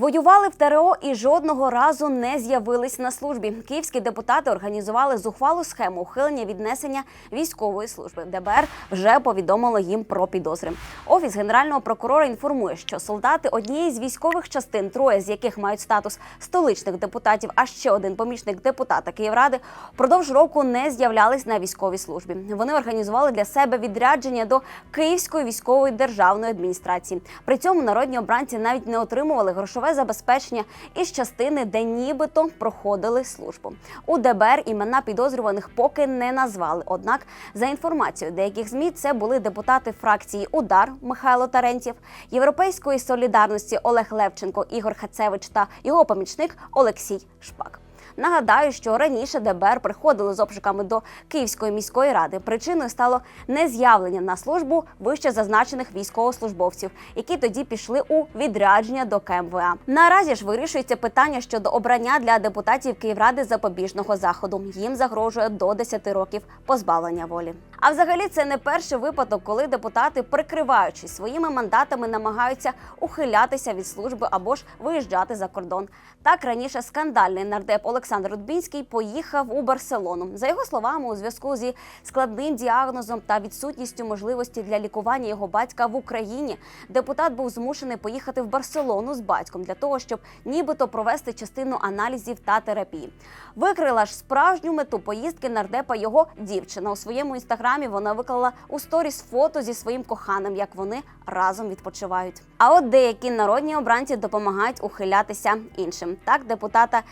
Воювали в ТРО і жодного разу не з'явились на службі. Київські депутати організували зухвалу схему ухилення віднесення військової служби. ДБР вже повідомило їм про підозри. Офіс генерального прокурора інформує, що солдати однієї з військових частин, троє з яких мають статус столичних депутатів, а ще один помічник депутата Київради, впродовж року не з'являлись на військовій службі. Вони організували для себе відрядження до Київської військової державної адміністрації. При цьому народні обранці навіть не отримували грошове забезпечення із частини, де нібито проходили службу. У ДБР імена підозрюваних поки не назвали. Однак, за інформацією деяких змі, це були депутати фракції Удар Михайло Тарентів, Європейської солідарності Олег Левченко, Ігор Хацевич та його помічник Олексій Шпак. Нагадаю, що раніше ДБР приходили з обшуками до Київської міської ради. Причиною стало нез'явлення на службу вище зазначених військовослужбовців, які тоді пішли у відрядження до КМВА. Наразі ж вирішується питання щодо обрання для депутатів Київради запобіжного заходу. Їм загрожує до 10 років позбавлення волі. А взагалі це не перший випадок, коли депутати, прикриваючись своїми мандатами, намагаються ухилятися від служби або ж виїжджати за кордон. Так раніше скандальний нардеп Олександр Рудбінський поїхав у Барселону. За його словами, у зв'язку зі складним діагнозом та відсутністю можливості для лікування його батька в Україні, депутат був змушений поїхати в Барселону з батьком для того, щоб нібито провести частину аналізів та терапії. Викрила ж справжню мету поїздки нардепа його дівчина у своєму інстаграмі. Вона виклала у сторіс фото зі своїм коханим, як вони разом відпочивають. А от деякі народні обранці допомагають ухилятися іншим. Так, депутата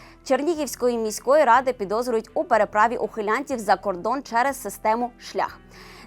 Чернігівської міської ради підозрюють у переправі ухилянтів за кордон через систему шлях.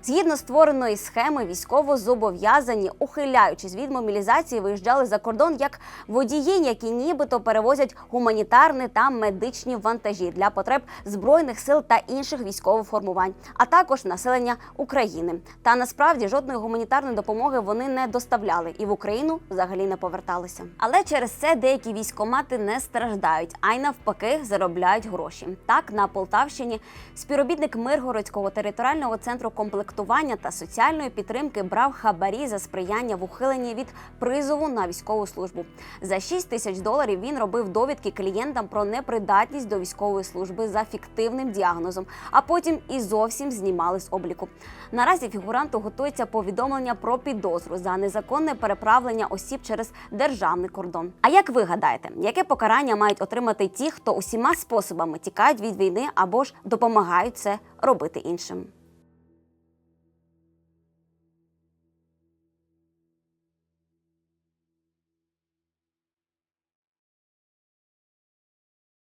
Згідно створеної схеми, військово зобов'язані, ухиляючись від мобілізації, виїжджали за кордон як водії, які нібито перевозять гуманітарні та медичні вантажі для потреб збройних сил та інших військових формувань, а також населення України. Та насправді жодної гуманітарної допомоги вони не доставляли і в Україну взагалі не поверталися. Але через це деякі військомати не страждають, а й навпаки заробляють гроші. Так на Полтавщині співробітник Миргородського територіального центру комплектування та соціальної підтримки брав хабарі за сприяння в ухиленні від призову на військову службу. За 6 тисяч доларів він робив довідки клієнтам про непридатність до військової служби за фіктивним діагнозом, а потім і зовсім знімали з обліку. Наразі фігуранту готується повідомлення про підозру за незаконне переправлення осіб через державний кордон. А як ви гадаєте, яке покарання мають отримати ті, хто усіма способами тікають від війни або ж допомагають це робити іншим?